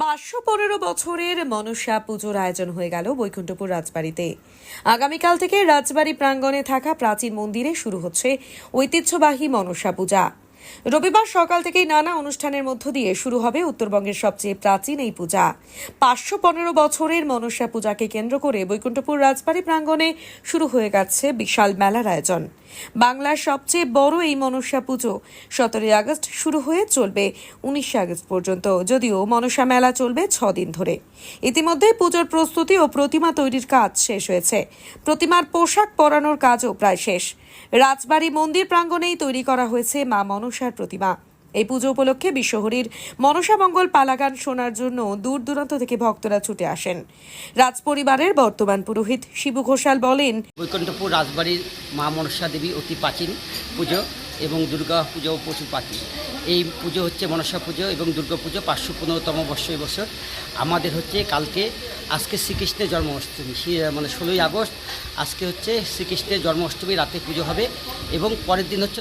পাঁচশো পনেরো বছরের মনসা পুজোর আয়োজন হয়ে গেল বৈকুণ্ঠপুর রাজবাড়িতে। আগামীকাল থেকে রাজবাড়ি প্রাঙ্গণে থাকা প্রাচীন মন্দিরে শুরু হচ্ছে ঐতিহ্যবাহী মনসা পূজা। রবিবার সকাল থেকেই নানা অনুষ্ঠানের মধ্য দিয়ে শুরু হবে উত্তরবঙ্গের সবচেয়ে প্রাচীন এই পূজা। পাঁচশো পনেরো বছরের মনসা পূজাকে কেন্দ্র করে বৈকুণ্ঠপুর রাজবাড়ি প্রাঙ্গণে শুরু হয়ে গেছে বিশাল মেলার আয়োজন। বাংলার সবচেয়ে বড় এই মনসা পুজো সতেরোই আগস্ট শুরু হয়ে চলবে উনিশে আগস্ট পর্যন্ত, যদিও মনসা মেলা চলবে ছদিন ধরে। ইতিমধ্যে পুজোর প্রস্তুতি ও প্রতিমা তৈরির কাজ শেষ হয়েছে। প্রতিমার পোশাক পরানোর কাজও প্রায় শেষ। রাজবাড়ি মন্দির প্রাঙ্গণেই তৈরি করা হয়েছে মা মনসার প্রতিমা। এই পুজো উপলক্ষে বিশ্বহরীর মনসামঙ্গল পালাগান শোনার জন্য দূর দূরান্ত থেকে ভক্তরা ছুটে আসেন। রাজ পরিবারের বর্তমান পুরোহিত শিবু ঘোষাল বলেন, বৈকুণ্ঠপুর রাজবাড়ির মা মনসা দেবী অতি প্রাচীন পুজো এবং দুর্গা পুজো প্রচুর প্রাচীন। এই পুজো হচ্ছে মনসা পুজো এবং দুর্গা পুজো পাঁচশো পনেরোতম বর্ষ বছর। আমাদের হচ্ছে কালকে, আজকে শ্রীকৃষ্ণের জন্মাষ্টমী মানে ষোলোই আগস্ট, আজকে হচ্ছে শ্রীকৃষ্ণের জন্মাষ্টমী, রাতে পুজো হবে এবং পরের দিন হচ্ছে